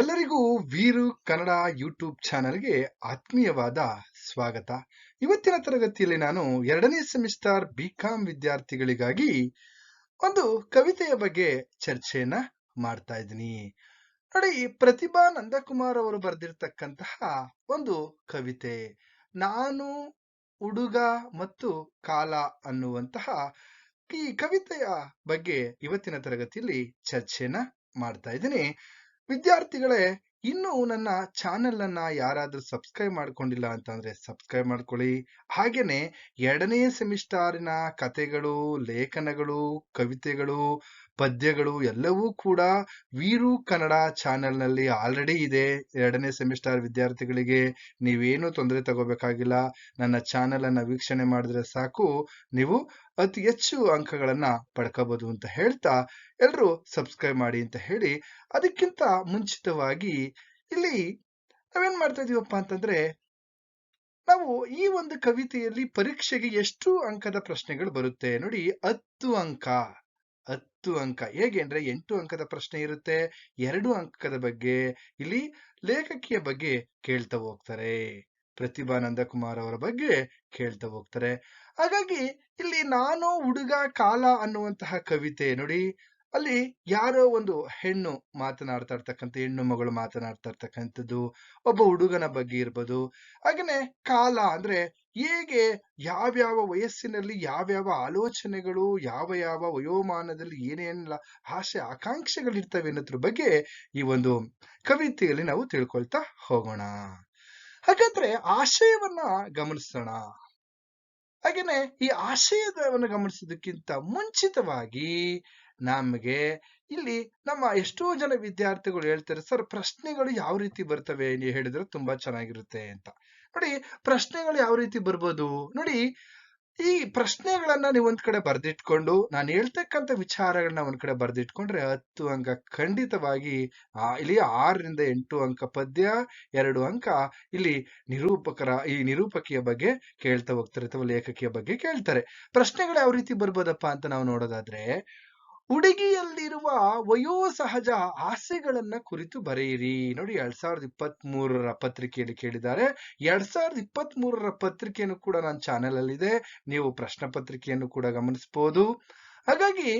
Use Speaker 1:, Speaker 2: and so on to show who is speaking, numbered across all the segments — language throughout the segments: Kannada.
Speaker 1: ಎಲ್ಲರಿಗೂ ವೀರು ಕನ್ನಡ ಯೂಟ್ಯೂಬ್ ಚಾನೆಲ್ಗೆ ಆತ್ಮೀಯವಾದ ಸ್ವಾಗತ. ಇವತ್ತಿನ ತರಗತಿಯಲ್ಲಿ ನಾನು ಎರಡನೇ ಸೆಮಿಸ್ಟರ್ ಬಿಕಾಂ ವಿದ್ಯಾರ್ಥಿಗಳಿಗಾಗಿ ಒಂದು ಕವಿತೆಯ ಬಗ್ಗೆ ಚರ್ಚೆಯನ್ನ ಮಾಡ್ತಾ ಇದ್ದೀನಿ. ನೋಡಿ, ಪ್ರತಿಭಾ ನಂದಕುಮಾರ್ ಅವರು ಬರೆದಿರ್ತಕ್ಕಂತಹ ಒಂದು ಕವಿತೆ, ನಾನು ಹುಡುಗ ಮತ್ತು ಕಾಲ ಅನ್ನುವಂತಹ ಈ ಕವಿತೆಯ ಬಗ್ಗೆ ಇವತ್ತಿನ ತರಗತಿಯಲ್ಲಿ ಚರ್ಚೆಯನ್ನ ಮಾಡ್ತಾ ಇದ್ದೀನಿ. ವಿದ್ಯಾರ್ಥಿಗಳೇ, ಇನ್ನು ನನ್ನ ಚಾನೆಲ್ ಅನ್ನ ಯಾರಾದ್ರೂ ಸಬ್ಸ್ಕ್ರೈಬ್ ಮಾಡ್ಕೊಂಡಿಲ್ಲ ಅಂತಂದ್ರೆ ಸಬ್ಸ್ಕ್ರೈಬ್ ಮಾಡ್ಕೊಳ್ಳಿ. ಹಾಗೇನೆ ಎರಡನೇ ಸೆಮಿಸ್ಟಾರಿನ ಕತೆಗಳು ಲೇಖನಗಳು, ಕವಿತೆಗಳು ಪದ್ಯಗಳು ಎಲ್ಲವೂ ಕೂಡ ವೀರು ಕನ್ನಡ ಚಾನೆಲ್ನಲ್ಲಿ ಆಲ್ರೆಡಿ ಇದೆ. ಎರಡನೇ ಸೆಮಿಸ್ಟರ್ ವಿದ್ಯಾರ್ಥಿಗಳಿಗೆ ನೀವೇನು ತೊಂದರೆ ತಗೋಬೇಕಾಗಿಲ್ಲ. ನನ್ನ ಚಾನೆಲ್ ಅನ್ನ ವೀಕ್ಷಣೆ ಮಾಡಿದ್ರೆ ಸಾಕು. ನೀವು ಅತಿ ಹೆಚ್ಚು ಅಂಕಗಳನ್ನ ಪಡ್ಕೋಬೋದು ಅಂತ ಹೇಳ್ತಾ ಎಲ್ಲರೂ ಸಬ್ಸ್ಕ್ರೈಬ್ ಮಾಡಿ ಅಂತ ಹೇಳಿ. ಅದಕ್ಕಿಂತ ಮುಂಚಿತವಾಗಿ ಇಲ್ಲಿ ನಾವೇನ್ ಮಾಡ್ತಾ ಇದೀವಪ್ಪ ಅಂತಂದ್ರೆ ನಾವು ಈ ಒಂದು ಕವಿತೆಯಲ್ಲಿ ಪರೀಕ್ಷೆಗೆ ಎಷ್ಟು ಅಂಕದ ಪ್ರಶ್ನೆಗಳು ಬರುತ್ತೆ ನೋಡಿ ಹತ್ತು ಅಂಕ. ಹತ್ತು ಅಂಕ. ಹೇಗೆ ಅಂದ್ರೆ ಎಂಟು ಅಂಕದ ಪ್ರಶ್ನೆ ಇರುತ್ತೆ, ಎರಡು ಅಂಕದ ಬಗ್ಗೆ. ಇಲ್ಲಿ ಲೇಖಕಿಯ ಬಗ್ಗೆ ಕೇಳ್ತಾ ಹೋಗ್ತಾರೆ. ಪ್ರತಿಭಾ ನಂದಕುಮಾರ್ ಅವರ ಬಗ್ಗೆ ಕೇಳ್ತಾ ಹೋಗ್ತಾರೆ. ಹಾಗಾಗಿ ಇಲ್ಲಿ ನಾನು ಹುಡುಗ ಕಾಲ ಅನ್ನುವಂತಹ ಕವಿತೆ ನೋಡಿ, ಅಲ್ಲಿ ಯಾರೋ ಒಂದು ಹೆಣ್ಣು ಮಾತನಾಡ್ತಾ ಇರ್ತಕ್ಕಂಥ, ಹೆಣ್ಣು ಮಗಳು ಮಾತನಾಡ್ತಾ ಇರ್ತಕ್ಕಂಥದ್ದು, ಒಬ್ಬ ಹುಡುಗನ ಬಗ್ಗೆ ಇರ್ಬೋದು. ಹಾಗೇನೆ ಕಾಲ ಅಂದ್ರೆ ಹೇಗೆ ಯಾವ್ಯಾವ ವಯಸ್ಸಿನಲ್ಲಿ ಯಾವ್ಯಾವ ಆಲೋಚನೆಗಳು, ಯಾವ ಯಾವ ವಯೋಮಾನದಲ್ಲಿ ಏನೇನೆಲ್ಲ ಆಸೆ ಆಕಾಂಕ್ಷೆಗಳಿರ್ತವೆ ಅನ್ನೋದ್ರ ಬಗ್ಗೆ ಈ ಒಂದು ಕವಿತೆಯಲ್ಲಿ ನಾವು ತಿಳ್ಕೊಳ್ತಾ ಹೋಗೋಣ. ಹಾಗಾದ್ರೆ ಆಶಯವನ್ನ ಗಮನಿಸೋಣ. ಹಾಗೇನೆ ಈ ಆಶಯವನ್ನು ಗಮನಿಸೋದಕ್ಕಿಂತ ಮುಂಚಿತವಾಗಿ ನಮಗೆ ಇಲ್ಲಿ ನಮ್ಮ ಎಷ್ಟೋ ಜನ ವಿದ್ಯಾರ್ಥಿಗಳು ಹೇಳ್ತಾರೆ, ಸರ್ ಪ್ರಶ್ನೆಗಳು ಯಾವ ರೀತಿ ಬರ್ತವೆ? ನೀವು ಹೇಳಿದ್ರೆ ತುಂಬಾ ಚೆನ್ನಾಗಿರುತ್ತೆ ಅಂತ. ನೋಡಿ ಪ್ರಶ್ನೆಗಳು ಯಾವ ರೀತಿ ಬರ್ಬೋದು? ನೋಡಿ, ಈ ಪ್ರಶ್ನೆಗಳನ್ನ ನೀವು ಒಂದ್ ಕಡೆ ಬರ್ದಿಟ್ಕೊಂಡು, ನಾನು ಹೇಳ್ತಕ್ಕಂತ ವಿಚಾರಗಳನ್ನ ಒಂದ್ ಕಡೆ ಬರ್ದಿಟ್ಕೊಂಡ್ರೆ ಹತ್ತು ಅಂಕ ಖಂಡಿತವಾಗಿ ಇಲ್ಲಿ ಆರರಿಂದ ಎಂಟು ಅಂಕ ಪದ್ಯ, ಎರಡು ಅಂಕ ಇಲ್ಲಿ ನಿರೂಪಕರ, ಈ ನಿರೂಪಕಿಯ ಬಗ್ಗೆ ಕೇಳ್ತಾ ಹೋಗ್ತಾರೆ ಅಥವಾ ಲೇಖಕಿಯ ಬಗ್ಗೆ ಕೇಳ್ತಾರೆ. ಪ್ರಶ್ನೆಗಳು ಯಾವ ರೀತಿ ಬರ್ಬೋದಪ್ಪ ಅಂತ ನಾವು ನೋಡೋದಾದ್ರೆ ಹುಡುಗಿಯಲ್ಲಿರುವ ವಯೋಸಹಜ ಆಸೆಗಳನ್ನ ಕುರಿತು ಬರೆಯಿರಿ. ನೋಡಿ, ಎರಡ್ ಸಾವಿರದ ಇಪ್ಪತ್ತ್ ಮೂರರ ಪತ್ರಿಕೆಯಲ್ಲಿ ಕೇಳಿದ್ದಾರೆ. ಎರಡ್ ಸಾವಿರದ ಇಪ್ಪತ್ತ್ ಮೂರರ ಪತ್ರಿಕೆಯನ್ನು ಕೂಡ ನನ್ನ ಚಾನೆಲ್ ಅಲ್ಲಿ ಇದೆ ನೀವು ಪ್ರಶ್ನೆ ಪತ್ರಿಕೆಯನ್ನು ಕೂಡ ಗಮನಿಸಬಹುದು. ಹಾಗಾಗಿ,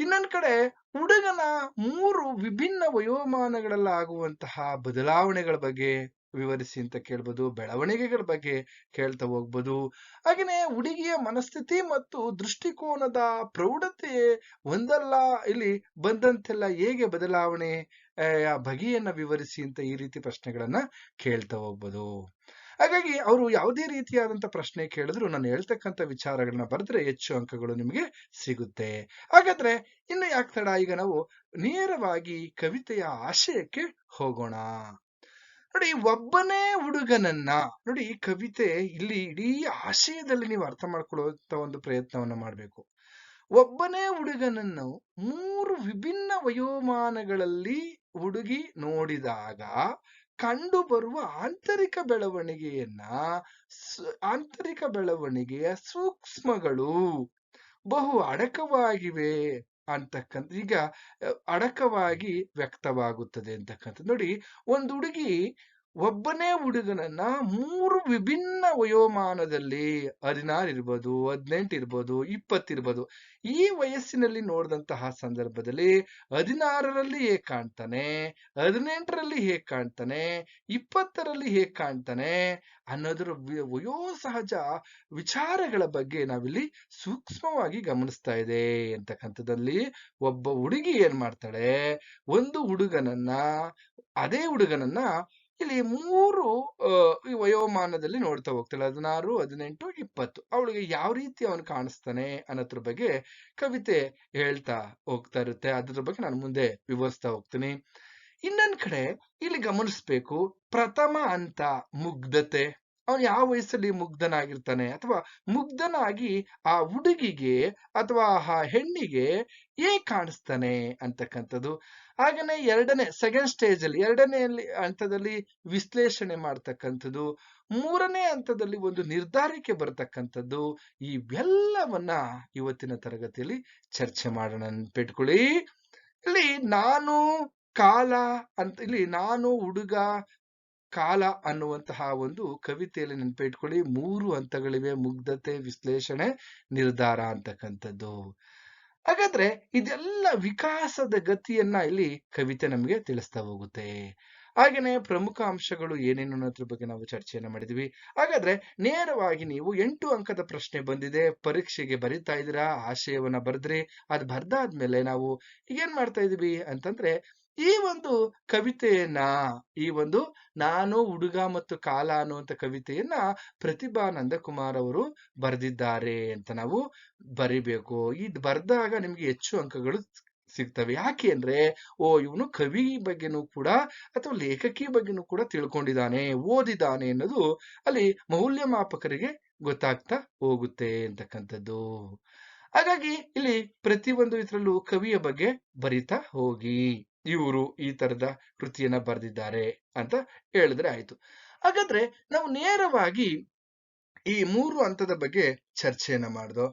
Speaker 1: ಇನ್ನೊಂದ್ ಕಡೆ, ಹುಡುಗನ ಮೂರು ವಿಭಿನ್ನ ವಯೋಮಾನಗಳಲ್ಲಾಗುವಂತಹ ಬದಲಾವಣೆಗಳ ಬಗ್ಗೆ ವಿವರಿಸಿ ಅಂತ ಕೇಳ್ಬೋದು, ಬೆಳವಣಿಗೆಗಳ ಬಗ್ಗೆ ಕೇಳ್ತಾ ಹೋಗ್ಬೋದು. ಹಾಗೆಯೇ ಹುಡುಗಿಯ ಮನಸ್ಥಿತಿ ಮತ್ತು ದೃಷ್ಟಿಕೋನದ ಪ್ರೌಢತೆ ಒಂದಲ್ಲ, ಇಲ್ಲಿ ಬಂದಂತೆಲ್ಲ ಹೇಗೆ ಬದಲಾವಣೆ ಬಗೆಯನ್ನ ವಿವರಿಸಿ ಅಂತ ಈ ರೀತಿ ಪ್ರಶ್ನೆಗಳನ್ನ ಕೇಳ್ತಾ ಹೋಗ್ಬೋದು. ಹಾಗಾಗಿ ಅವರು ಯಾವುದೇ ರೀತಿಯಾದಂತ ಪ್ರಶ್ನೆ ಕೇಳಿದ್ರು ನಾನು ಹೇಳ್ತಕ್ಕಂಥ ವಿಚಾರಗಳನ್ನ ಬರೆದ್ರೆ ಹೆಚ್ಚು ಅಂಕಗಳು ನಿಮಗೆ ಸಿಗುತ್ತೆ. ಹಾಗಾದ್ರೆ ಇನ್ನು ಯಾಕೆ ತಡ? ಈಗ ನಾವು ನೇರವಾಗಿ ಕವಿತೆಯ ಆಶಯಕ್ಕೆ ಹೋಗೋಣ. ನೋಡಿ ಒಬ್ಬನೇ ಹುಡುಗನನ್ನ ನೋಡಿ ಈ ಕವಿತೆ ಇಲ್ಲಿ ಇಡೀ ಆಶಯದಲ್ಲಿ ನೀವು ಅರ್ಥ ಮಾಡ್ಕೊಳ್ಳುವಂತ ಒಂದು ಪ್ರಯತ್ನವನ್ನ ಮಾಡ್ಬೇಕು. ಒಬ್ಬನೇ ಹುಡುಗನನ್ನು ಮೂರು ವಿಭಿನ್ನ ವಯೋಮಾನಗಳಲ್ಲಿ ಹುಡುಗಿ ನೋಡಿದಾಗ ಕಂಡು ಬರುವ ಆಂತರಿಕ ಬೆಳವಣಿಗೆಯನ್ನ ಆಂತರಿಕ ಬೆಳವಣಿಗೆಯ ಸೂಕ್ಷ್ಮಗಳು ಬಹು ಅಡಕವಾಗಿವೆ. ಅಂತಕ್ಕಂಥ ಈಗ ಅಡಕವಾಗಿ ವ್ಯಕ್ತವಾಗುತ್ತದೆ ಅಂತಕ್ಕಂಥದ್ದು. ನೋಡಿ ಒಂದು ಹುಡುಗಿ ಒಬ್ಬನೇ ಹುಡುಗನನ್ನ ಮೂರು ವಿಭಿನ್ನ ವಯೋಮಾನದಲ್ಲಿ ಹದಿನಾರು ಇರ್ಬೋದು, ಹದಿನೆಂಟು ಇರ್ಬೋದು ಇಪ್ಪತ್ತಿರ್ಬೋದು ಈ ವಯಸ್ಸಿನಲ್ಲಿ ನೋಡಿದಂತಹ ಸಂದರ್ಭದಲ್ಲಿ ಹದಿನಾರರಲ್ಲಿ ಹೇಗೆ ಕಾಣ್ತಾನೆ, ಹದಿನೆಂಟರಲ್ಲಿ ಹೇಗ್ ಕಾಣ್ತಾನೆ, ಇಪ್ಪತ್ತರಲ್ಲಿ ಹೇಗ್ ಕಾಣ್ತಾನೆ ಅನ್ನೋದ್ರ ವಯೋ ಸಹಜ ವಿಚಾರಗಳ ಬಗ್ಗೆ ನಾವಿಲ್ಲಿ ಸೂಕ್ಷ್ಮವಾಗಿ ಗಮನಿಸ್ತಾ ಇದೆ ಅಂತಕ್ಕಂಥದ್ದಲ್ಲಿ ಒಬ್ಬ ಹುಡುಗಿ ಏನ್ ಮಾಡ್ತಾಳೆ, ಒಂದು ಹುಡುಗನನ್ನ, ಅದೇ ಹುಡುಗನನ್ನ ಇಲ್ಲಿ ಮೂರು ಈ ವಯೋಮಾನದಲ್ಲಿ ನೋಡ್ತಾ ಹೋಗ್ತಾಳೆ. ಹದಿನಾರು, ಹದಿನೆಂಟು, ಇಪ್ಪತ್ತು. ಅವಳಿಗೆ ಯಾವ ರೀತಿ ಅವನು ಕಾಣಿಸ್ತಾನೆ ಅನ್ನೋದ್ರ ಬಗ್ಗೆ ಕವಿತೆ ಹೇಳ್ತಾ ಹೋಗ್ತಾ ಇರುತ್ತೆ. ಅದ್ರ ಬಗ್ಗೆ ನಾನು ಮುಂದೆ ವಿವರಿಸ್ತಾ ಹೋಗ್ತೀನಿ. ಇನ್ನೊಂದ್ ಕಡೆ ಇಲ್ಲಿ ಗಮನಿಸ್ಬೇಕು. ಪ್ರಥಮ ಅಂತ ಮುಗ್ಧತೆ. ಅವನು ಯಾವ ವಯಸ್ಸಲ್ಲಿ ಮುಗ್ಧನಾಗಿರ್ತಾನೆ ಅಥವಾ ಮುಗ್ಧನಾಗಿ ಆ ಹುಡುಗಿಗೆ ಅಥವಾ ಆ ಹೆಣ್ಣಿಗೆ ಏ ಕಾಣಿಸ್ತಾನೆ ಅಂತಕ್ಕಂಥದ್ದು. ಹಾಗೇನೆ ಎರಡನೇ ಸೆಕೆಂಡ್ ಸ್ಟೇಜ್ ಅಲ್ಲಿ, ಎರಡನೇ ಹಂತದಲ್ಲಿ ವಿಶ್ಲೇಷಣೆ ಮಾಡ್ತಕ್ಕಂಥದ್ದು. ಮೂರನೇ ಹಂತದಲ್ಲಿ ಒಂದು ನಿರ್ಧಾರಕ್ಕೆ ಬರತಕ್ಕಂಥದ್ದು. ಇವೆಲ್ಲವನ್ನ ಇವತ್ತಿನ ತರಗತಿಯಲ್ಲಿ ಚರ್ಚೆ ಮಾಡೋಣ ನೆನ್ಪಿಟ್ಕೊಳ್ಳಿ ಇಲ್ಲಿ ನಾನು, ಕಾಲ ಅಂತ, ಇಲ್ಲಿ ನಾನು ಹುಡುಗ ಕಾಲ ಅನ್ನುವಂತಹ ಒಂದು ಕವಿತೆಯಲ್ಲಿ ನೆನಪಿಟ್ಕೊಳ್ಳಿ. ಮೂರು ಹಂತಗಳಿವೆ. ಮುಗ್ಧತೆ, ವಿಶ್ಲೇಷಣೆ, ನಿರ್ಧಾರ ಅಂತಕ್ಕಂಥದ್ದು. ಹಾಗಾದ್ರೆ ಇದೆಲ್ಲ ವಿಕಾಸದ ಗತಿಯನ್ನ ಇಲ್ಲಿ ಕವಿತೆ ನಮಗೆ ತಿಳಿಸ್ತಾ ಹೋಗುತ್ತೆ. ಹಾಗೇನೆ ಪ್ರಮುಖ ಅಂಶಗಳು ಏನೇನು ಅನ್ನೋದ್ರ ಬಗ್ಗೆ ನಾವು ಚರ್ಚೆಯನ್ನು ಮಾಡಿದ್ವಿ. ಹಾಗಾದ್ರೆ ನೇರವಾಗಿ ನೀವು ಎಂಟು ಅಂಕದ ಪ್ರಶ್ನೆ ಬಂದಿದೆ. ಪರೀಕ್ಷೆಗೆ ಬರಿತಾ ಇದ್ದೀರಾ? ಆಶಯವನ್ನ ಬರೆದ್ರಿ. ಅದ್ ಬರ್ದಾದ್ಮೇಲೆ ನಾವು ಏನ್ ಮಾಡ್ತಾ ಇದೀವಿ ಅಂತಂದ್ರೆ ಈ ಒಂದು ಕವಿತೆಯನ್ನ, ಈ ಒಂದು ನಾನು ಹುಡುಗ ಮತ್ತು ಕಾಲ ಅನ್ನುವಂತ ಕವಿತೆಯನ್ನ ಪ್ರತಿಭಾ ನಂದಕುಮಾರ್ ಅವರು ಬರೆದಿದ್ದಾರೆ ಅಂತ ನಾವು ಬರಿಬೇಕು. ಈ ಬರ್ದಾಗ ನಿಮ್ಗೆ ಹೆಚ್ಚು ಅಂಕಗಳು ಸಿಗ್ತವೆ. ಯಾಕೆ ಅಂದ್ರೆ, ಓ, ಇವನು ಕವಿ ಬಗ್ಗೆನೂ ಕೂಡ ಅಥವಾ ಲೇಖಕಿ ಬಗ್ಗೆನೂ ಕೂಡ ತಿಳ್ಕೊಂಡಿದ್ದಾನೆ, ಓದಿದ್ದಾನೆ ಅನ್ನೋದು ಅಲ್ಲಿ ಮೌಲ್ಯಮಾಪಕರಿಗೆ ಗೊತ್ತಾಗ್ತಾ ಹೋಗುತ್ತೆ ಅಂತಕ್ಕಂಥದ್ದು. ಹಾಗಾಗಿ ಇಲ್ಲಿ ಪ್ರತಿಯೊಂದು ಇದರಲ್ಲೂ ಕವಿಯ ಬಗ್ಗೆ ಬರಿತಾ ಹೋಗಿ. ಇವರು ಈ ತರದ ಕೃತಿಯನ್ನ ಬರೆದಿದ್ದಾರೆ ಅಂತ ಹೇಳಿದ್ರೆ ಆಯ್ತು. ಹಾಗಾದ್ರೆ ನಾವು ನೇರವಾಗಿ ಈ ಮೂರು ಹಂತದ ಬಗ್ಗೆ ಚರ್ಚೆಯನ್ನ ಮಾಡ್ದೋ.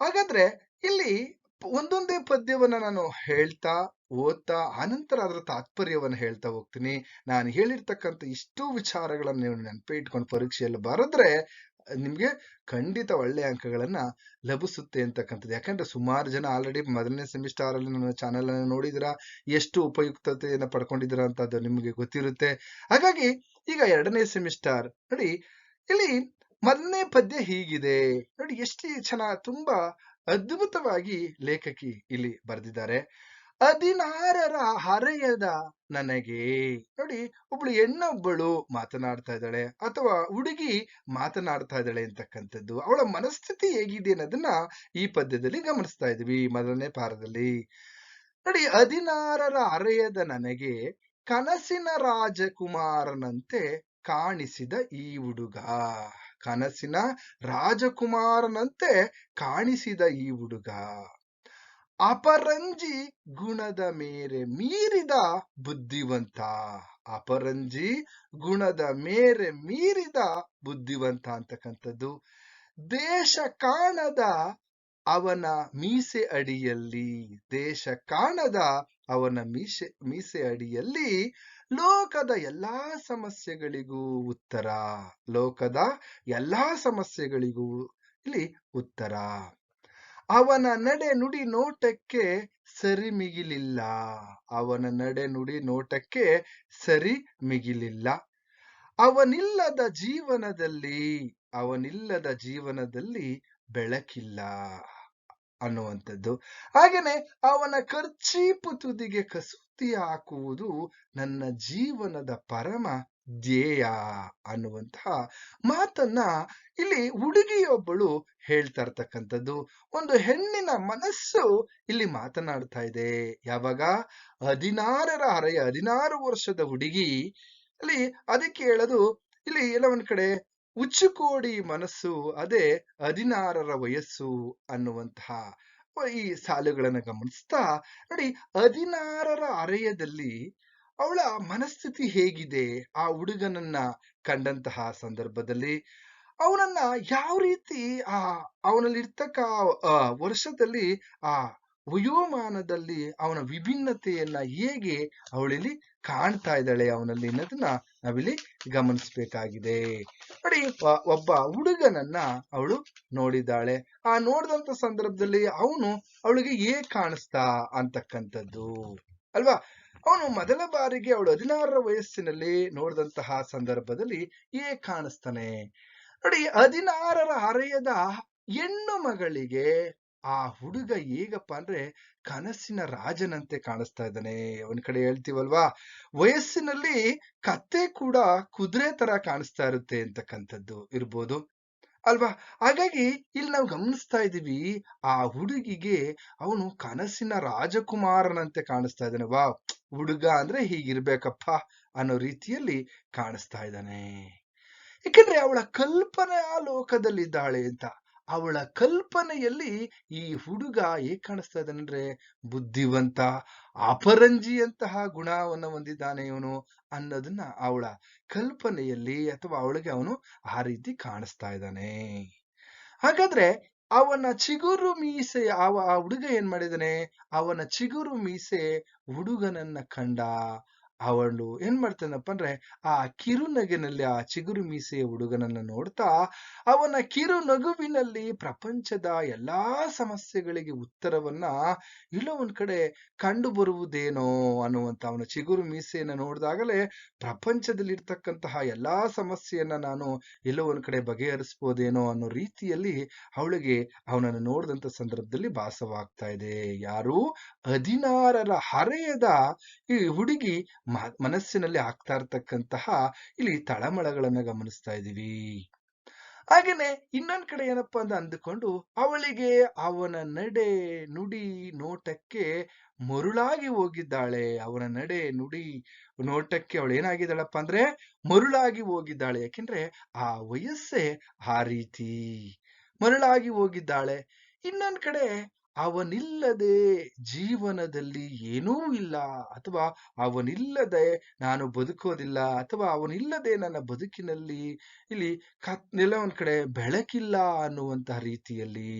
Speaker 1: ಹಾಗಾದ್ರೆ ಇಲ್ಲಿ ಒಂದೊಂದೇ ಪದ್ಯವನ್ನ ನಾನು ಹೇಳ್ತಾ, ಓದ್ತಾ, ಆನಂತರ ಅದರ ತಾತ್ಪರ್ಯವನ್ನ ಹೇಳ್ತಾ ಹೋಗ್ತೀನಿ. ನಾನು ಹೇಳಿರ್ತಕ್ಕಂಥ ಇಷ್ಟು ವಿಚಾರಗಳನ್ನ ನೀವು ನೆನಪೆ ಇಟ್ಕೊಂಡು ಪರೀಕ್ಷೆಯಲ್ಲಿ ಬರೆದ್ರೆ ನಿಮ್ಗೆ ಖಂಡಿತ ಒಳ್ಳೆ ಅಂಕಗಳನ್ನ ಲಭಿಸುತ್ತೆ ಅಂತಕ್ಕಂಥದ್ದು. ಯಾಕಂದ್ರೆ ಸುಮಾರು ಜನ ಆಲ್ರೆಡಿ ಮೊದಲನೇ ಸೆಮಿಸ್ಟರ್ ಅಲ್ಲಿ ನನ್ನ ಚಾನೆಲ್ ಅನ್ನು ನೋಡಿದಿರಾ? ಎಷ್ಟು ಉಪಯುಕ್ತತೆಯನ್ನ ಪಡ್ಕೊಂಡಿದ್ದೀರಾ ಅಂತ ಅದು ನಿಮಗೆ ಗೊತ್ತಿರುತ್ತೆ. ಹಾಗಾಗಿ ಈಗ ಎರಡನೇ ಸೆಮಿಸ್ಟಾರ್ ನೋಡಿ, ಇಲ್ಲಿ ಮೊದಲನೇ ಪದ್ಯ ಹೀಗಿದೆ. ನೋಡಿ, ಎಷ್ಟು ಚೆನ್ನಾಗಿ ತುಂಬಾ ಅದ್ಭುತವಾಗಿ ಲೇಖಕಿ ಇಲ್ಲಿ ಬರೆದಿದ್ದಾರೆ. ಹದಿನಾರರ ಹರೆಯದ ನನಗೆ. ನೋಡಿ, ಒಬ್ಳು ಹೆಣ್ಣೊಬ್ಬಳು ಮಾತನಾಡ್ತಾ ಇದ್ದಾಳೆ ಅಥವಾ ಹುಡುಗಿ ಮಾತನಾಡ್ತಾ ಇದ್ದಾಳೆ ಅಂತಕ್ಕಂಥದ್ದು, ಅವಳ ಮನಸ್ಥಿತಿ ಹೇಗಿದೆ ಅನ್ನೋದನ್ನ ಈ ಪದ್ಯದಲ್ಲಿ ಗಮನಿಸ್ತಾ ಇದ್ವಿ ಮೊದಲನೇ ಪಾರದಲ್ಲಿ. ನೋಡಿ, ಹದಿನಾರರ ಹರೆಯದ ನನಗೆ ಕನಸಿನ ರಾಜಕುಮಾರನಂತೆ ಕಾಣಿಸಿದ ಈ ಹುಡುಗ. ಕನಸಿನ ರಾಜಕುಮಾರನಂತೆ ಕಾಣಿಸಿದ ಈ ಹುಡುಗ. ಅಪರಂಜಿ ಗುಣದ ಮೇರೆ ಮೀರಿದ ಬುದ್ಧಿವಂತ. ಅಪರಂಜಿ ಗುಣದ ಮೇರೆ ಮೀರಿದ ಬುದ್ಧಿವಂತ ಅಂತಕ್ಕಂಥದ್ದು. ದೇಶ ಕಾಣದ ಅವನ ಮೀಸೆ ಅಡಿಯಲ್ಲಿ. ದೇಶ ಕಾಣದ ಅವನ ಮೀಸೆ ಮೀಸೆ ಅಡಿಯಲ್ಲಿ ಲೋಕದ ಎಲ್ಲಾ ಸಮಸ್ಯೆಗಳಿಗೂ ಉತ್ತರ. ಲೋಕದ ಎಲ್ಲಾ ಸಮಸ್ಯೆಗಳಿಗೂ ಇಲ್ಲಿ ಉತ್ತರ. ಅವನ ನಡೆ ನುಡಿ ನೋಟಕ್ಕೆ ಸರಿ ಮಿಗಿಲಿಲ್ಲ. ಅವನ ನಡೆ ನುಡಿ ನೋಟಕ್ಕೆ ಸರಿ ಮಿಗಿಲಿಲ್ಲ. ಅವನಿಲ್ಲದ ಜೀವನದಲ್ಲಿ ಅವನಿಲ್ಲದ ಜೀವನದಲ್ಲಿ ಬೆಳಕಿಲ್ಲ ಅನ್ನುವಂಥದ್ದು. ಹಾಗೇನೆ ಅವನ ಖರ್ಚೀಪು ತುದಿಗೆ ಕಸೂತಿ ಹಾಕುವುದು ನನ್ನ ಜೀವನದ ಪರಮ ಧ್ಯೇಯ ಅನ್ನುವಂತಹ ಮಾತನ್ನ ಇಲ್ಲಿ ಹುಡುಗಿಯೊಬ್ಬಳು ಹೇಳ್ತಾ ಇರ್ತಕ್ಕಂಥದ್ದು. ಒಂದು ಹೆಣ್ಣಿನ ಮನಸ್ಸು ಇಲ್ಲಿ ಮಾತನಾಡ್ತಾ ಇದೆ. ಯಾವಾಗ? ಹದಿನಾರರ ಹರೆಯ ಹದಿನಾರು ವರ್ಷದ ಹುಡುಗಿ. ಅಲ್ಲಿ ಅದಕ್ಕೆ ಹೇಳೋದು, ಇಲ್ಲಿ ಎಲ್ಲ ಒಂದ್ ಕಡೆ ಉಚ್ಚುಕೋಡಿ ಮನಸ್ಸು, ಅದೇ ಹದಿನಾರರ ವಯಸ್ಸು ಅನ್ನುವಂತಹ ಈ ಸಾಲುಗಳನ್ನ ಗಮನಿಸ್ತಾ ನೋಡಿ, ಹದಿನಾರರ ಅರೆಯದಲ್ಲಿ ಅವಳ ಮನಸ್ಥಿತಿ ಹೇಗಿದೆ ಆ ಹುಡುಗನನ್ನ ಕಂಡಂತಹ ಸಂದರ್ಭದಲ್ಲಿ? ಅವನನ್ನ ಯಾವ ರೀತಿ ಆ ಅವನಲ್ಲಿ ಇರ್ತಕ್ಕ ಆ ವರ್ಷದಲ್ಲಿ ಆ ವಯೋಮಾನದಲ್ಲಿ ಅವನ ವಿಭಿನ್ನತೆಯನ್ನ ಹೇಗೆ ಅವಳಲ್ಲಿ ಕಾಣ್ತಾ ಇದ್ದಾಳೆ ಅವನಲ್ಲಿ ಅನ್ನೋದನ್ನ ನಾವಿಲ್ಲಿ ಗಮನಿಸ್ಬೇಕಾಗಿದೆ. ನೋಡಿ ಒಬ್ಬ ಹುಡುಗನನ್ನ ಅವಳು ನೋಡಿದಾಳೆ ಆ ನೋಡಿದಂತ ಸಂದರ್ಭದಲ್ಲಿ ಅವನು ಅವಳಿಗೆ ಹೇಗ್ ಕಾಣಿಸ್ತಾ ಅಂತಕ್ಕಂಥದ್ದು. ಅಲ್ವಾ? ಅವನು ಮೊದಲ ಬಾರಿಗೆ ಅವಳು ಹದಿನಾರರ ವಯಸ್ಸಿನಲ್ಲಿ ನೋಡಿದಂತಹ ಸಂದರ್ಭದಲ್ಲಿ ಏ ಕಾಣಿಸ್ತಾನೆ. ನೋಡಿ, ಹದಿನಾರರ ಹರೆಯದ ಹೆಣ್ಣು ಮಗಳಿಗೆ ಆ ಹುಡುಗ ಹೇಗಪ್ಪ ಅಂದ್ರೆ ಕನಸಿನ ರಾಜನಂತೆ ಕಾಣಿಸ್ತಾ ಇದ್ದಾನೆ. ಒಂದ್ ಕಡೆ ಹೇಳ್ತೀವಲ್ವಾ? ವಯಸ್ಸಿನಲ್ಲಿ ಕತ್ತೆ ಕೂಡ ಕುದುರೆ ತರ ಕಾಣಿಸ್ತಾ ಇರುತ್ತೆ ಅಂತಕ್ಕಂಥದ್ದು ಇರ್ಬೋದು. ಅಲ್ವಾ? ಹಾಗಾಗಿ ಇಲ್ಲಿ ನಾವು ಗಮನಿಸ್ತಾ ಇದೀವಿ ಆ ಹುಡುಗಿಗೆ ಅವನು ಕನಸಿನ ರಾಜಕುಮಾರನಂತೆ ಕಾಣಿಸ್ತಾ ಇದ್ದಾನೆ. ವಾ ಹುಡುಗ ಅಂದ್ರೆ ಹೀಗಿರ್ಬೇಕಪ್ಪ ಅನ್ನೋ ರೀತಿಯಲ್ಲಿ ಕಾಣಿಸ್ತಾ ಇದ್ದಾನೆ. ಯಾಕಂದ್ರೆ ಅವಳ ಕಲ್ಪನೆ ಆ ಲೋಕದಲ್ಲಿದ್ದಾಳೆ ಅಂತ. ಅವಳ ಕಲ್ಪನೆಯಲ್ಲಿ ಈ ಹುಡುಗ ಹೇಗ್ ಕಾಣಿಸ್ತಾ ಇದ್ದಾನೆ ಅಂದ್ರೆ ಬುದ್ಧಿವಂತ, ಅಪರಂಜಿಯಂತಹ ಗುಣವನ್ನು ಹೊಂದಿದ್ದಾನೆ ಇವನು ಅನ್ನೋದನ್ನ ಅವಳ ಕಲ್ಪನೆಯಲ್ಲಿ ಅಥವಾ ಅವಳಿಗೆ ಅವನು ಆ ರೀತಿ ಕಾಣಿಸ್ತಾ ಇದ್ದಾನೆ. ಹಾಗಾದ್ರೆ ಅವನ ಚಿಗುರು ಮೀಸೆ ಅವ ಆ ಹುಡುಗ ಏನ್ ಮಾಡಿದಾನೆ? ಅವನ ಚಿಗುರು ಮೀಸೆ ಹುಡುಗನನ್ನ ಕಂಡ. ಅವಳು ಏನ್ ಮಾಡ್ತಾನಪ್ಪ ಅಂದ್ರೆ ಆ ಕಿರುನಗೆನಲ್ಲಿ ಆ ಚಿಗುರು ಮೀಸೆಯ ಹುಡುಗನನ್ನ ನೋಡ್ತಾ, ಅವನ ಕಿರು ನಗುವಿನಲ್ಲಿ ಪ್ರಪಂಚದ ಎಲ್ಲಾ ಸಮಸ್ಯೆಗಳಿಗೆ ಉತ್ತರವನ್ನ, ಇಲ್ಲೋ ಒಂದ್ ಕಡೆ ಕಂಡು ಬರುವುದೇನೋ ಅನ್ನುವಂತ ಅವನ ಚಿಗುರು ಮೀಸೆಯನ್ನ ನೋಡಿದಾಗಲೇ ಪ್ರಪಂಚದಲ್ಲಿರ್ತಕ್ಕಂತಹ ಎಲ್ಲಾ ಸಮಸ್ಯೆಯನ್ನ ನಾನು ಎಲ್ಲೋ ಒಂದ್ ಕಡೆ ಬಗೆಹರಿಸ್ಬೋದೇನೋ ಅನ್ನೋ ರೀತಿಯಲ್ಲಿ ಅವಳಿಗೆ ಅವನನ್ನು ನೋಡಿದಂತ ಸಂದರ್ಭದಲ್ಲಿ ಭಾಸವಾಗ್ತಾ ಇದೆ. ಯಾರು? ಹದಿನಾರರ ಹರೆಯದ ಈ ಹುಡುಗಿ ಮನಸ್ಸಿನಲ್ಲಿ ಆಗ್ತಾ ಇರ್ತಕ್ಕಂತಹ ಇಲ್ಲಿ ತಳಮಳಗಳನ್ನ ಗಮನಿಸ್ತಾ ಇದೀವಿ ಹಾಗೇನೆ ಇನ್ನೊಂದ್ ಕಡೆ ಏನಪ್ಪಾ ಅಂತ ಅಂದುಕೊಂಡು ಅವಳಿಗೆ ಅವನ ನಡೆ ನುಡಿ ನೋಟಕ್ಕೆ ಮರುಳಾಗಿ ಹೋಗಿದ್ದಾಳೆ. ಅವನ ನಡೆ ನುಡಿ ನೋಟಕ್ಕೆ ಅವಳು ಏನಾಗಿದ್ದಾಳಪ್ಪ ಅಂದ್ರೆ ಮರುಳಾಗಿ ಹೋಗಿದ್ದಾಳೆ. ಯಾಕೆಂದ್ರೆ ಆ ವಯಸ್ಸೇ ಆ ರೀತಿ ಮರುಳಾಗಿ ಹೋಗಿದ್ದಾಳೆ. ಇನ್ನೊಂದ್ ಕಡೆ ಅವನಿಲ್ಲದೆ ಜೀವನದಲ್ಲಿ ಏನೂ ಇಲ್ಲ ಅಥವಾ ಅವನಿಲ್ಲದೆ ನಾನು ಬದುಕೋದಿಲ್ಲ ಅಥವಾ ಅವನಿಲ್ಲದೆ ನನ್ನ ಬದುಕಿನಲ್ಲಿ ಇಲ್ಲಿ ಕತ್, ನೆಲ ಒಂದ್ ಕಡೆ ಬೆಳಕಿಲ್ಲ ಅನ್ನುವಂತಹ ರೀತಿಯಲ್ಲಿ.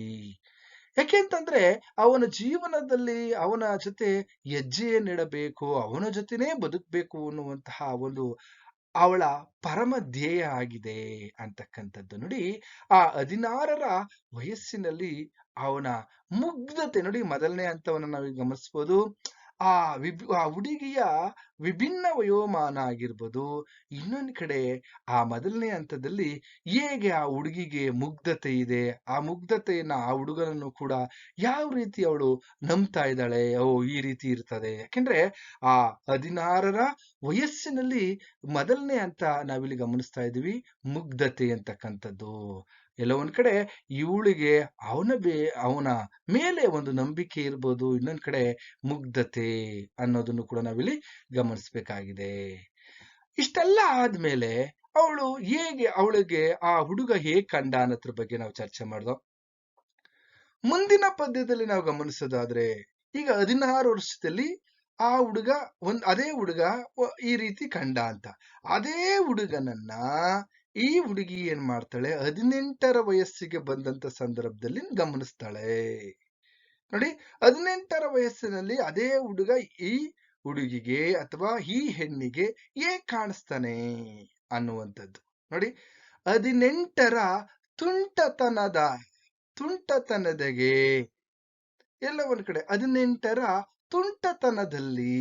Speaker 1: ಯಾಕೆಂತಂದ್ರೆ ಅವನ ಜೀವನದಲ್ಲಿ ಅವನ ಜೊತೆ ಹೆಜ್ಜೆಯನ್ನಿಡಬೇಕು, ಅವನ ಜೊತೆನೇ ಬದುಕಬೇಕು ಅನ್ನುವಂತಹ ಒಂದು ಅವಳ ಪರಮ ಧ್ಯೇಯ ಆಗಿದೆ ಅಂತಕ್ಕಂಥದ್ದು ನೋಡಿ, ಆ ಹದಿನಾರರ ವಯಸ್ಸಿನಲ್ಲಿ ಅವನ ಮುಗ್ಧತೆ ನೋಡಿ ಮೊದಲನೇ ಹಂತವನ್ನು ನಾವು ಗಮನಿಸ್ಬೋದು. ಆ ವಿಬ್ ಆ ಹುಡುಗಿಯ ವಿಭಿನ್ನ ವಯೋಮಾನ ಆಗಿರ್ಬೋದು. ಇನ್ನೊಂದು ಕಡೆ ಆ ಮೊದಲನೇ ಹಂತದಲ್ಲಿ ಹೇಗೆ ಆ ಹುಡುಗಿಗೆ ಮುಗ್ಧತೆ ಇದೆ, ಆ ಮುಗ್ಧತೆಯನ್ನ ಆ ಹುಡುಗನನ್ನು ಕೂಡ ಯಾವ ರೀತಿ ಅವಳು ನಂಬ್ತಾ ಇದ್ದಾಳೆ, ಓ ಈ ರೀತಿ ಇರ್ತದೆ. ಯಾಕೆಂದ್ರೆ ಆ ಹದಿನಾರರ ವಯಸ್ಸಿನಲ್ಲಿ ಮೊದಲನೇ ಅಂತ ನಾವಿಲ್ಲಿ ಗಮನಿಸ್ತಾ ಇದ್ದೀವಿ ಮುಗ್ಧತೆ ಅಂತಕ್ಕಂಥದ್ದು. ಎಲ್ಲೋ ಒಂದ್ ಕಡೆ ಇವಳಿಗೆ ಅವನ ಬೇ, ಅವನ ಮೇಲೆ ಒಂದು ನಂಬಿಕೆ ಇರ್ಬೋದು, ಇನ್ನೊಂದ್ ಕಡೆ ಮುಗ್ಧತೆ ಅನ್ನೋದನ್ನು ಕೂಡ ನಾವಿಲ್ಲಿ ಗಮನಿಸ್ಬೇಕಾಗಿದೆ. ಇಷ್ಟೆಲ್ಲ ಆದ್ಮೇಲೆ ಅವಳು ಹೇಗೆ, ಅವಳಿಗೆ ಆ ಹುಡುಗ ಹೇಗ್ ಕಂಡ ಅನ್ನೋದ್ರ ಬಗ್ಗೆ ನಾವು ಚರ್ಚೆ ಮಾಡ್ದೋ? ಮುಂದಿನ ಪದ್ಯದಲ್ಲಿ ನಾವು ಗಮನಿಸೋದಾದ್ರೆ, ಈಗ ಹದಿನಾರು ವರ್ಷದಲ್ಲಿ ಆ ಹುಡುಗ ಒಂದ್, ಅದೇ ಹುಡುಗ ಈ ರೀತಿ ಕಂಡ ಅಂತ. ಅದೇ ಹುಡುಗನನ್ನ ಈ ಹುಡುಗಿ ಏನ್ ಮಾಡ್ತಾಳೆ? ಹದಿನೆಂಟರ ವಯಸ್ಸಿಗೆ ಬಂದಂತ ಸಂದರ್ಭದಲ್ಲಿ ಗಮನಿಸ್ತಾಳೆ. ನೋಡಿ, ಹದಿನೆಂಟರ ವಯಸ್ಸಿನಲ್ಲಿ ಅದೇ ಹುಡುಗ ಈ ಹುಡುಗಿಗೆ ಅಥವಾ ಈ ಹೆಣ್ಣಿಗೆ ಏ ಕಾಣಿಸ್ತಾನೆ ಅನ್ನುವಂಥದ್ದು. ನೋಡಿ, ಹದಿನೆಂಟರ ತುಂಟತನದ, ತುಂಟತನದಗೆ ಎಲ್ಲ ಒಂದ್ ಕಡೆ ಹದಿನೆಂಟರ ತುಂಟತನದಲ್ಲಿ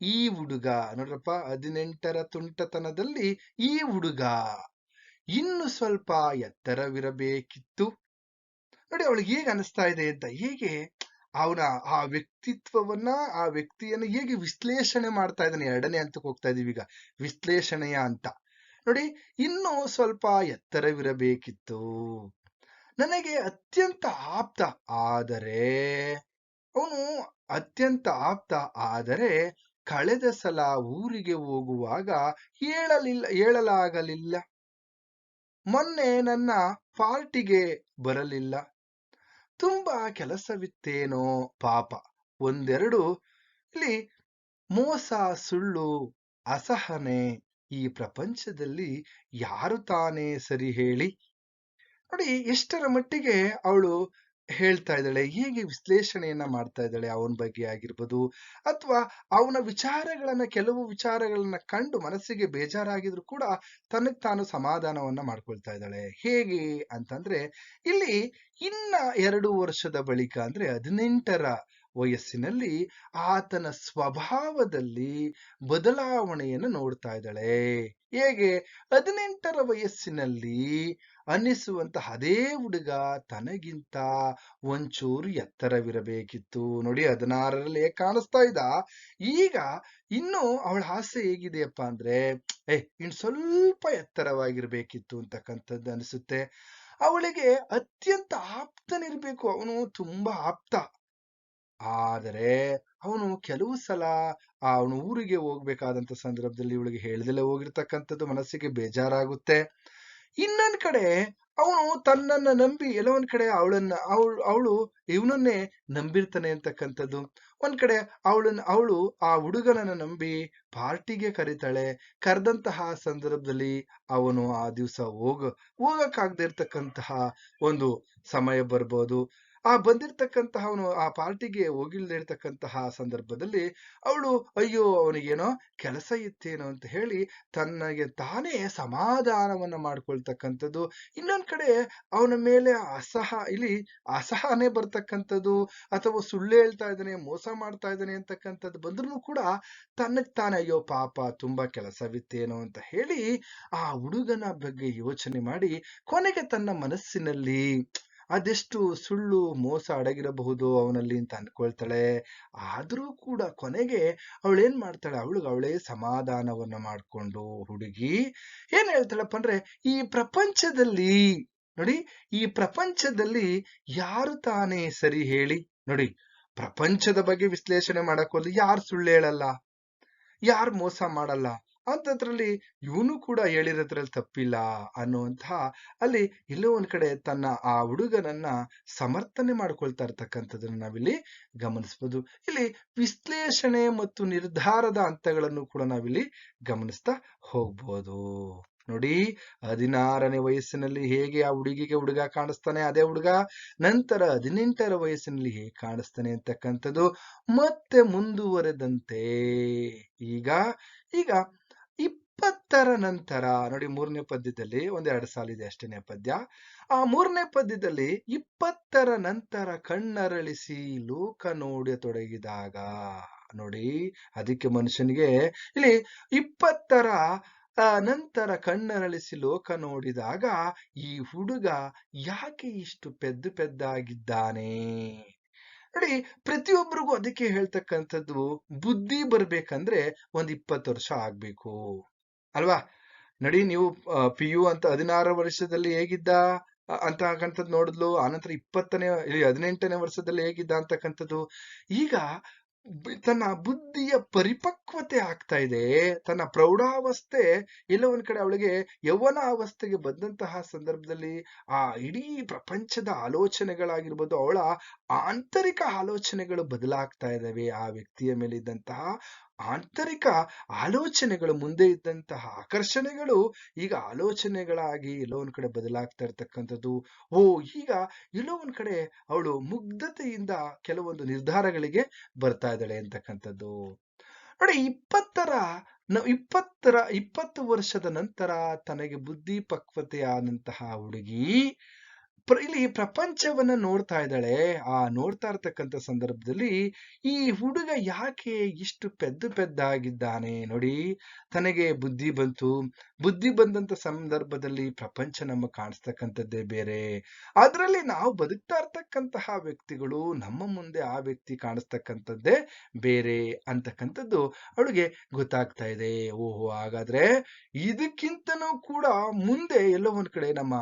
Speaker 1: ಈ ಹುಡುಗ, ನೋಡ್ರಪ್ಪ, ಹದಿನೆಂಟರ ತುಂಟತನದಲ್ಲಿ ಈ ಹುಡುಗ ಇನ್ನು ಸ್ವಲ್ಪ ಎತ್ತರವಿರಬೇಕಿತ್ತು. ನೋಡಿ, ಅವಳಿಗೆ ಹೇಗೆ ಅನಿಸ್ತಾ ಇದೆ ಅಂತ, ಹೇಗೆ ಅವನ ಆ ವ್ಯಕ್ತಿತ್ವವನ್ನ, ಆ ವ್ಯಕ್ತಿಯನ್ನು ಹೇಗೆ ವಿಶ್ಲೇಷಣೆ ಮಾಡ್ತಾ ಇದ್ದಾನೆ, ಎರಡನೇ ಹಂತಕ್ಕೆ ಹೋಗ್ತಾ ಇದೀವಿ ಈಗ, ವಿಶ್ಲೇಷಣೆಯ ಅಂತ ನೋಡಿ, ಇನ್ನು ಸ್ವಲ್ಪ ಎತ್ತರವಿರಬೇಕಿತ್ತು. ನನಗೆ ಅತ್ಯಂತ ಆಪ್ತ ಆದರೆ, ಅವನು ಅತ್ಯಂತ ಆಪ್ತ ಆದರೆ ಕಳೆದ ಸಲ ಊರಿಗೆ ಹೋಗುವಾಗ ಹೇಳಲಿಲ್ಲ, ಹೇಳಲಾಗಲಿಲ್ಲ. ಮೊನ್ನೆ ನನ್ನ ಪಾರ್ಟಿಗೆ ಬರಲಿಲ್ಲ. ತುಂಬಾ ಕೆಲಸವಿತ್ತೇನೋ ಪಾಪ. ಒಂದೆರಡು ಇಲ್ಲಿ ಮೋಸ, ಸುಳ್ಳು, ಅಸಹನೆ ಈ ಪ್ರಪಂಚದಲ್ಲಿ ಯಾರು ತಾನೇ ಸರಿ ಹೇಳಿ? ನೋಡಿ, ಎಷ್ಟರ ಮಟ್ಟಿಗೆ ಅವಳು ಹೇಳ್ತಾ ಇದ್ದಾಳೆ, ಹೇಗೆ ವಿಶ್ಲೇಷಣೆಯನ್ನ ಮಾಡ್ತಾ ಇದ್ದಾಳೆ ಅವನ ಬಗ್ಗೆ ಆಗಿರ್ಬೋದು ಅಥವಾ ಅವನ ವಿಚಾರಗಳನ್ನ, ಕೆಲವು ವಿಚಾರಗಳನ್ನ ಕಂಡು ಮನಸ್ಸಿಗೆ ಬೇಜಾರಾಗಿದ್ರು ಕೂಡ ತನಗ್ ತಾನು ಸಮಾಧಾನವನ್ನ ಮಾಡ್ಕೊಳ್ತಾ ಇದ್ದಾಳೆ. ಹೇಗೆ ಅಂತಂದ್ರೆ, ಇಲ್ಲಿ ಇನ್ನ ಎರಡು ವರ್ಷದ ಬಳಿಕ ಅಂದ್ರೆ ಹದಿನೆಂಟರ ವಯಸ್ಸಿನಲ್ಲಿ ಆತನ ಸ್ವಭಾವದಲ್ಲಿ ಬದಲಾವಣೆಯನ್ನು ನೋಡ್ತಾ ಇದ್ದಾಳೆ. ಹೇಗೆ? ಹದಿನೆಂಟರ ವಯಸ್ಸಿನಲ್ಲಿ ಅನ್ನಿಸುವಂತ ಅದೇ ಹುಡುಗ ತನಗಿಂತ ಒಂಚೂರು ಎತ್ತರವಿರಬೇಕಿತ್ತು. ನೋಡಿ, ಹದಿನಾರರಲ್ಲಿ ಕಾಣಿಸ್ತಾ ಇದ್ದ? ಈಗ ಇನ್ನು ಅವಳ ಆಸೆ ಹೇಗಿದೆಯಪ್ಪ ಅಂದ್ರೆ ಏ ಇನ್ ಸ್ವಲ್ಪ ಎತ್ತರವಾಗಿರ್ಬೇಕಿತ್ತು ಅಂತಕ್ಕಂಥದ್ದು ಅನಿಸುತ್ತೆ. ಅವಳಿಗೆ ಅತ್ಯಂತ ಆಪ್ತನಿರ್ಬೇಕು. ಅವನು ತುಂಬಾ ಆಪ್ತ. ಆದರೆ ಅವನು ಕೆಲವು ಸಲ ಅವನು ಊರಿಗೆ ಹೋಗ್ಬೇಕಾದಂತ ಸಂದರ್ಭದಲ್ಲಿ ಇವಳಿಗೆ ಹೇಳ್ದಲೇ ಹೋಗಿರ್ತಕ್ಕಂಥದ್ದು ಮನಸ್ಸಿಗೆ ಬೇಜಾರಾಗುತ್ತೆ. ಇನ್ನೊಂದ್ ಕಡೆ ಅವನು ತನ್ನನ್ನ ನಂಬಿ ಎಲ್ಲೋ ಕಡೆ ಅವಳನ್ನ ಅವಳು ಅವಳು ಇವನನ್ನೇ ನಂಬಿರ್ತಾನೆ ಅಂತಕ್ಕಂಥದ್ದು. ಒಂದ್ ಕಡೆ ಅವಳನ್ನ, ಅವಳು ಆ ಹುಡುಗನನ್ನ ನಂಬಿ ಪಾರ್ಟಿಗೆ ಕರೀತಾಳೆ. ಕರೆದಂತಹ ಸಂದರ್ಭದಲ್ಲಿ ಅವನು ಆ ದಿವಸ ಹೋಗ, ಹೋಗಕ್ಕಾಗದೇ ಇರ್ತಕ್ಕಂತಹ ಒಂದು ಸಮಯ ಬರ್ಬೋದು. ಆ ಬಂದಿರ್ತಕ್ಕಂತಹ ಅವನು ಆ ಪಾರ್ಟಿಗೆ ಹೋಗಿಲ್ದೇ ಇರ್ತಕ್ಕಂತಹ ಸಂದರ್ಭದಲ್ಲಿ ಅವಳು, ಅಯ್ಯೋ, ಅವನಿಗೇನೋ ಕೆಲಸ ಇತ್ತೇನೋ ಅಂತ ಹೇಳಿ ತನ್ನಗೆ ತಾನೇ ಸಮಾಧಾನವನ್ನ ಮಾಡ್ಕೊಳ್ತಕ್ಕಂಥದ್ದು. ಇನ್ನೊಂದ್ ಕಡೆ ಅವನ ಮೇಲೆ ಅಸಹ, ಇಲ್ಲಿ ಅಸಹನೆ ಬರ್ತಕ್ಕಂಥದ್ದು ಅಥವಾ ಸುಳ್ಳು ಹೇಳ್ತಾ ಇದ್ದಾನೆ, ಮೋಸ ಮಾಡ್ತಾ ಇದ್ದಾನೆ ಅಂತಕ್ಕಂಥದ್ದು ಬಂದ್ರೂ ಕೂಡ ತನ್ನಗ್ ತಾನೇ, ಅಯ್ಯೋ, ಪಾಪ, ತುಂಬಾ ಕೆಲಸವಿತ್ತೇನೋ ಅಂತ ಹೇಳಿ ಆ ಹುಡುಗನ ಬಗ್ಗೆ ಯೋಚನೆ ಮಾಡಿ ಕೊನೆಗೆ ತನ್ನ ಮನಸ್ಸಿನಲ್ಲಿ ಅದೆಷ್ಟು ಸುಳ್ಳು ಮೋಸ ಅಡಗಿರಬಹುದು ಅವನಲ್ಲಿ ಅಂತ ಅನ್ಕೊಳ್ತಾಳೆ ಆದರೂ ಕೂಡ ಕೊನೆಗೆ ಅವಳೇನ್ ಮಾಡ್ತಾಳೆ? ಅವಳಿಗೆ ಅವಳೇ ಸಮಾಧಾನವನ್ನ ಮಾಡ್ಕೊಂಡು ಹುಡುಗಿ ಏನ್ ಹೇಳ್ತಾಳಪ್ಪ ಅಂದ್ರೆ, ಈ ಪ್ರಪಂಚದಲ್ಲಿ ನೋಡಿ, ಈ ಪ್ರಪಂಚದಲ್ಲಿ ಯಾರು ತಾನೇ ಸರಿ ಹೇಳಿ? ನೋಡಿ, ಪ್ರಪಂಚದ ಬಗ್ಗೆ ವಿಶ್ಲೇಷಣೆ ಮಾಡಕ್ ಹೋದ್ರೆ ಯಾರು ಸುಳ್ಳು ಹೇಳಲ್ಲ? ಯಾರು ಮೋಸ ಮಾಡಲ್ಲ? ಅಂತದ್ರಲ್ಲಿ ಇವನು ಕೂಡ ಹೇಳಿರೋದ್ರಲ್ಲಿ ತಪ್ಪಿಲ್ಲ ಅನ್ನುವಂತಹ ಅಲ್ಲಿ ಎಲ್ಲೋ ಒಂದ್ ಕಡೆ ತನ್ನ ಆ ಹುಡುಗನನ್ನ ಸಮರ್ಥನೆ ಮಾಡ್ಕೊಳ್ತಾ ಇರ್ತಕ್ಕಂಥದ್ದನ್ನ ನಾವಿಲ್ಲಿ ಗಮನಿಸ್ಬೋದು. ಇಲ್ಲಿ ವಿಶ್ಲೇಷಣೆ ಮತ್ತು ನಿರ್ಧಾರದ ಹಂತಗಳನ್ನು ಕೂಡ ನಾವಿಲ್ಲಿ ಗಮನಿಸ್ತಾ ಹೋಗ್ಬೋದು. ನೋಡಿ, ಹದಿನಾರನೇ ವಯಸ್ಸಿನಲ್ಲಿ ಹೇಗೆ ಆ ಹುಡುಗಿಗೆ ಹುಡುಗ ಕಾಣಿಸ್ತಾನೆ, ಅದೇ ಹುಡುಗ ನಂತರ ಹದಿನೆಂಟರ ವಯಸ್ಸಿನಲ್ಲಿ ಹೇಗೆ ಕಾಣಿಸ್ತಾನೆ ಅಂತಕ್ಕಂಥದ್ದು ಮತ್ತೆ ಮುಂದುವರೆದಂತೆ. ಈಗ ಈಗ ಇಪ್ಪತ್ತರ ನಂತರ, ನೋಡಿ ಮೂರನೇ ಪದ್ಯದಲ್ಲಿ ಒಂದೆರಡು ಸಾಲಿದೆ ಅಷ್ಟೇನೆ ಪದ್ಯ ಆ ಮೂರನೇ ಪದ್ಯದಲ್ಲಿ ಇಪ್ಪತ್ತರ ನಂತರ ಕಣ್ಣರಳಿಸಿ ಲೋಕ ನೋಡತೊಡಗಿದಾಗ ನೋಡಿ ಅದಕ್ಕೆ ಮನುಷ್ಯನಿಗೆ ಇಲ್ಲಿ ಇಪ್ಪತ್ತರ ನಂತರ ಕಣ್ಣರಳಿಸಿ ಲೋಕ ನೋಡಿದಾಗ ಈ ಹುಡುಗ ಯಾಕೆ ಇಷ್ಟು ಪೆದ್ದು ಪೆದ್ದಾಗಿದ್ದಾನೆ? ನೋಡಿ ಪ್ರತಿಯೊಬ್ಬರಿಗೂ ಅದಕ್ಕೆ ಹೇಳ್ತಕ್ಕಂಥದ್ದು ಬುದ್ಧಿ ಬರ್ಬೇಕಂದ್ರೆ ಒಂದ್ ಇಪ್ಪತ್ತು ವರ್ಷ ಆಗ್ಬೇಕು. ಅಲ್ವಾ? ನಡಿ ನೀವು ಪಿ ಯು ಅಂತ ಹದಿನಾರು ವರ್ಷದಲ್ಲಿ ಹೇಗಿದ್ದ ಅಂತಕ್ಕಂಥದ್ದು ನೋಡಿದ್ಲು ಆನಂತರ ಇಪ್ಪತ್ತನೇ ಹದಿನೆಂಟನೇ ವರ್ಷದಲ್ಲಿ ಹೇಗಿದ್ದ ಅಂತಕ್ಕಂಥದ್ದು. ಈಗ ತನ್ನ ಬುದ್ಧಿಯ ಪರಿಪಕ್ವತೆ ಆಗ್ತಾ ಇದೆ, ತನ್ನ ಪ್ರೌಢಾವಸ್ಥೆ ಎಲ್ಲೋ ಒಂದ್ ಕಡೆ ಅವಳಿಗೆ ಯೌವನ ಅವಸ್ಥೆಗೆ ಬಂದಂತಹ ಸಂದರ್ಭದಲ್ಲಿ, ಆ ಇಡೀ ಪ್ರಪಂಚದ ಆಲೋಚನೆಗಳಾಗಿರ್ಬೋದು, ಅವಳ ಆಂತರಿಕ ಆಲೋಚನೆಗಳು ಬದಲಾಗ್ತಾ ಇದ್ದಾವೆ, ಆ ವ್ಯಕ್ತಿಯ ಮೇಲೆ ಇದ್ದಂತಹ ಆಂತರಿಕ ಆಲೋಚನೆಗಳು ಮುಂದೆ ಇದ್ದಂತಹ ಆಕರ್ಷಣೆಗಳು ಈಗ ಆಲೋಚನೆಗಳಾಗಿ ಎಲ್ಲೋ ಕಡೆ ಬದಲಾಗ್ತಾ ಇರ್ತಕ್ಕಂಥದ್ದು. ಓ, ಈಗ ಎಲ್ಲೋ ಕಡೆ ಅವಳು ಮುಗ್ಧತೆಯಿಂದ ಕೆಲವೊಂದು ನಿರ್ಧಾರಗಳಿಗೆ ಬರ್ತಾ ಇದ್ದಾಳೆ ಅಂತಕ್ಕಂಥದ್ದು. ನೋಡಿ, ಇಪ್ಪತ್ತರ ಇಪ್ಪತ್ತರ, ಇಪ್ಪತ್ತು ವರ್ಷದ ನಂತರ ತನಗೆ ಬುದ್ಧಿ ಪಕ್ವತೆಯಾದಂತಹ ಹುಡುಗಿ ಇಲ್ಲಿ ಪ್ರಪಂಚವನ್ನ ನೋಡ್ತಾ ಇದ್ದಾಳೆ. ಆ ನೋಡ್ತಾ ಇರ್ತಕ್ಕಂಥ ಸಂದರ್ಭದಲ್ಲಿ ಈ ಹುಡುಗ ಯಾಕೆ ಇಷ್ಟು ಪೆದ್ದ ಪೆದ್ದಾಗಿದ್ದಾನೆ ನೋಡಿ. ತನಗೆ ಬುದ್ಧಿ ಬಂತು. ಬುದ್ಧಿ ಬಂದಂತ ಸಂದರ್ಭದಲ್ಲಿ ಪ್ರಪಂಚ ನಮ್ಮ ಕಾಣಿಸ್ತಕ್ಕಂಥದ್ದೇ ಬೇರೆ. ಅದರಲ್ಲಿ ನಾವು ಬದುಕ್ತಾ ಇರ್ತಕ್ಕಂತಹ ವ್ಯಕ್ತಿಗಳು ನಮ್ಮ ಮುಂದೆ ಆ ವ್ಯಕ್ತಿ ಕಾಣಿಸ್ತಕ್ಕಂಥದ್ದೇ ಬೇರೆ ಅಂತಕ್ಕಂಥದ್ದು ಅವಳಿಗೆ ಗೊತ್ತಾಗ್ತಾ ಇದೆ. ಓಹೋ, ಹಾಗಾದ್ರೆ ಇದಕ್ಕಿಂತನೂ ಕೂಡ ಮುಂದೆ ಎಲ್ಲೋ ಒಂದ್ ಕಡೆ ನಮ್ಮ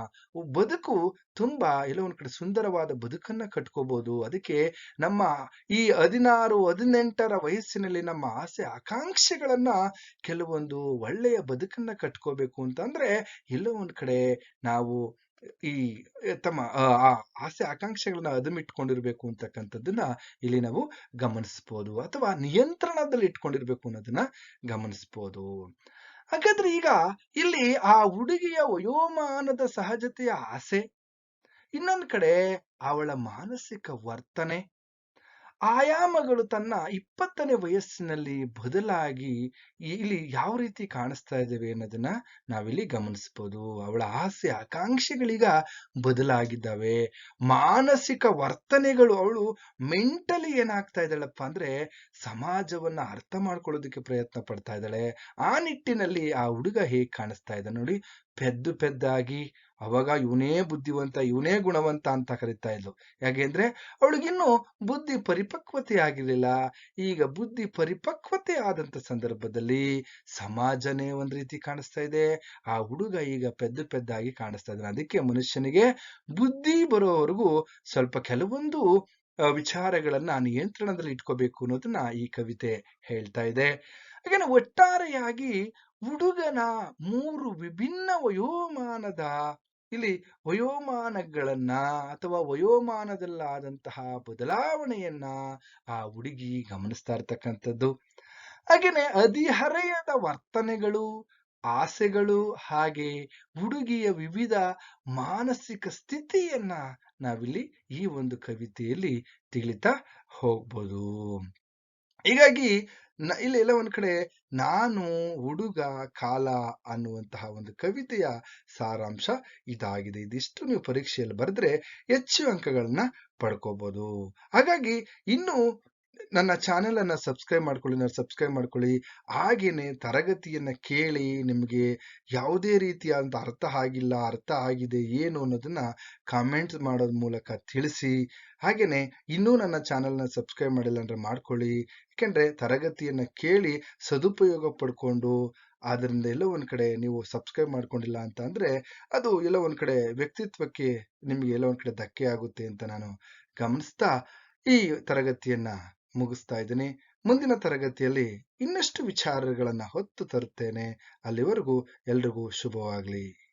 Speaker 1: ಬದುಕು ತುಂಬಾ ಎಲ್ಲ ಒಂದ್ ಕಡೆ ಸುಂದರವಾದ ಬದುಕನ್ನ ಕಟ್ಕೋಬಹುದು ಅದಕ್ಕೆ ನಮ್ಮ ಈ ಹದಿನಾರು, ಹದಿನೆಂಟರ ವಯಸ್ಸಿನಲ್ಲಿ ನಮ್ಮ ಆಸೆ, ಆಕಾಂಕ್ಷೆಗಳನ್ನ ಕೆಲವೊಂದು ಒಳ್ಳೆಯ ಬದುಕನ್ನ ಕಟ್ಕೋಬೇಕು ಅಂತಂದ್ರೆ ಎಲ್ಲೋ ಒಂದ್ ಕಡೆ ನಾವು ಈ ತಮ್ಮ ಆಸೆ, ಆಕಾಂಕ್ಷೆಗಳನ್ನ ಅದುಮಿಟ್ಕೊಂಡಿರ್ಬೇಕು ಅಂತಕ್ಕಂಥದ್ದನ್ನ ಇಲ್ಲಿ ನಾವು ಗಮನಿಸ್ಬೋದು ಅಥವಾ ನಿಯಂತ್ರಣದಲ್ಲಿ ಇಟ್ಕೊಂಡಿರ್ಬೇಕು ಅನ್ನೋದನ್ನ ಗಮನಿಸ್ಬೋದು. ಹಾಗಾದ್ರೆ ಈಗ ಇಲ್ಲಿ ಆ ಹುಡುಗಿಯ ವಯೋಮಾನದ ಸಹಜತೆಯ ಆಸೆ ಇನ್ನೊಂದ್ ಕಡೆ ಅವಳ ಮಾನಸಿಕ ವರ್ತನೆ, ಆಯಾಮಗಳು ತನ್ನ ಇಪ್ಪತ್ತನೇ ವಯಸ್ಸಿನಲ್ಲಿ ಬದಲಾಗಿ ಇಲ್ಲಿ ಯಾವ ರೀತಿ ಕಾಣಿಸ್ತಾ ಇದ್ದೇವೆ ಅನ್ನೋದನ್ನ ನಾವಿಲ್ಲಿ ಗಮನಿಸ್ಬೋದು. ಅವಳ ಆಸೆ, ಆಕಾಂಕ್ಷೆಗಳೀಗ ಬದಲಾಗಿದ್ದಾವೆ. ಮಾನಸಿಕ ವರ್ತನೆಗಳು ಅವಳು ಮೆಂಟಲಿ ಏನಾಗ್ತಾ ಇದ್ದಾಳಪ್ಪ ಅಂದ್ರೆ ಸಮಾಜವನ್ನ ಅರ್ಥ ಮಾಡ್ಕೊಳ್ಳೋದಕ್ಕೆ ಪ್ರಯತ್ನ ಪಡ್ತಾ ಇದ್ದಾಳೆ. ಆ ನಿಟ್ಟಿನಲ್ಲಿ ಆ ಹುಡುಗ ಹೇಗ್ ಕಾಣಿಸ್ತಾ ಇದ್ದ ನೋಡಿ. ಪೆದ್ದು ಪೆದ್ದಾಗಿ ಅವಾಗ ಇವನೇ ಬುದ್ಧಿವಂತ, ಇವನೇ ಗುಣವಂತ ಅಂತ ಕರಿತಾ ಇದ್ಲು. ಯಾಕೆಂದ್ರೆ ಅವಳಿಗಿನ್ನು ಬುದ್ಧಿ ಪರಿಪಕ್ವತೆ ಆಗಿರ್ಲಿಲ್ಲ. ಈಗ ಬುದ್ಧಿ ಪರಿಪಕ್ವತೆ ಆದಂತ ಸಂದರ್ಭದಲ್ಲಿ ಸಮಾಜನೇ ಒಂದ್ ರೀತಿ ಕಾಣಿಸ್ತಾ ಇದೆ. ಆ ಹುಡುಗ ಈಗ ಪೆದ್ದು ಪೆದ್ದಾಗಿ ಕಾಣಿಸ್ತಾ ಇದ್ದಾನೆ. ಅದಕ್ಕೆ ಮನುಷ್ಯನಿಗೆ ಬುದ್ಧಿ ಬರೋವರೆಗೂ ಸ್ವಲ್ಪ ಕೆಲವೊಂದು ವಿಚಾರಗಳನ್ನ ನಿಯಂತ್ರಣದಲ್ಲಿ ಇಟ್ಕೋಬೇಕು ಅನ್ನೋದನ್ನ ಈ ಕವಿತೆ ಹೇಳ್ತಾ ಇದೆ. ಹಾಗೇನೆ ಒಟ್ಟಾರೆಯಾಗಿ ಹುಡುಗನ ಮೂರು ವಿಭಿನ್ನ ವಯೋಮಾನದ, ಇಲ್ಲಿ ವಯೋಮಾನಗಳನ್ನ ಅಥವಾ ವಯೋಮಾನದಲ್ಲಾದಂತಹ ಬದಲಾವಣೆಯನ್ನ ಆ ಹುಡುಗಿ ಗಮನಿಸ್ತಾ ಇರ್ತಕ್ಕಂಥದ್ದು. ಹಾಗೇನೆ ಹದಿಹರೆಯದ ವರ್ತನೆಗಳು, ಆಸೆಗಳು ಹಾಗೆ ಹುಡುಗಿಯ ವಿವಿಧ ಮಾನಸಿಕ ಸ್ಥಿತಿಯನ್ನ ನಾವಿಲ್ಲಿ ಈ ಒಂದು ಕವಿತೆಯಲ್ಲಿ ತಿಳಿತಾ ಹೋಗ್ಬೋದು. ಹೀಗಾಗಿ ನ- ಇಲ್ಲಿ ಎಲ್ಲ ಒಂದ್ ಕಡೆ ನಾನು ಹುಡುಗ, ಕಾಲ ಅನ್ನುವಂತಹ ಒಂದು ಕವಿತೆಯ ಸಾರಾಂಶ ಇದಾಗಿದೆ. ಇದಿಷ್ಟು ನೀವು ಪರೀಕ್ಷೆಯಲ್ಲಿ ಬರೆದ್ರೆ ಹೆಚ್ಚು ಅಂಕಗಳನ್ನ ಪಡ್ಕೋಬಹುದು ಹಾಗಾಗಿ ಇನ್ನು ನನ್ನ ಚಾನೆಲ್ ಅನ್ನ ಸಬ್ಸ್ಕ್ರೈಬ್ ಮಾಡ್ಕೊಳ್ಳಿ ನಾನು ಸಬ್ಸ್ಕ್ರೈಬ್ ಮಾಡ್ಕೊಳ್ಳಿ. ಹಾಗೇನೆ ತರಗತಿಯನ್ನ ಕೇಳಿ ನಿಮಗೆ ಯಾವುದೇ ರೀತಿಯಾದಂಥ ಅರ್ಥ ಆಗಿಲ್ಲ, ಅರ್ಥ ಆಗಿದೆ ಏನು ಅನ್ನೋದನ್ನ ಕಾಮೆಂಟ್ಸ್ ಮಾಡೋದ್ ಮೂಲಕ ತಿಳಿಸಿ. ಹಾಗೇನೆ ಇನ್ನೂ ನನ್ನ ಚಾನೆಲ್ನ ಸಬ್ಸ್ಕ್ರೈಬ್ ಮಾಡಿಲ್ಲ ಅಂದ್ರೆ ಮಾಡ್ಕೊಳ್ಳಿ. ಯಾಕೆಂದ್ರೆ ತರಗತಿಯನ್ನ ಕೇಳಿ ಸದುಪಯೋಗ ಪಡ್ಕೊಂಡು ಅದರಿಂದ ಎಲ್ಲೋ ಒಂದ್ ಕಡೆ ನೀವು ಸಬ್ಸ್ಕ್ರೈಬ್ ಮಾಡ್ಕೊಂಡಿಲ್ಲ ಅಂತ ಅಂದ್ರೆ ಅದು ಎಲ್ಲೋ ಒಂದ್ ಕಡೆ ವ್ಯಕ್ತಿತ್ವಕ್ಕೆ ನಿಮ್ಗೆ ಎಲ್ಲೋ ಒಂದ್ ಕಡೆ ಧಕ್ಕೆ ಆಗುತ್ತೆ ಅಂತ ನಾನು ಗಮನಿಸ್ತಾ ಈ ತರಗತಿಯನ್ನ ಮುಗಿಸ್ತಾ ಇದ್ದೀನಿ. ಮುಂದಿನ ತರಗತಿಯಲ್ಲಿ ಇನ್ನಷ್ಟು ವಿಚಾರಗಳನ್ನು ಹೊತ್ತು ತರುತ್ತೇನೆ. ಅಲ್ಲಿವರೆಗೂ ಎಲ್ರಿಗೂ ಶುಭವಾಗ್ಲಿ.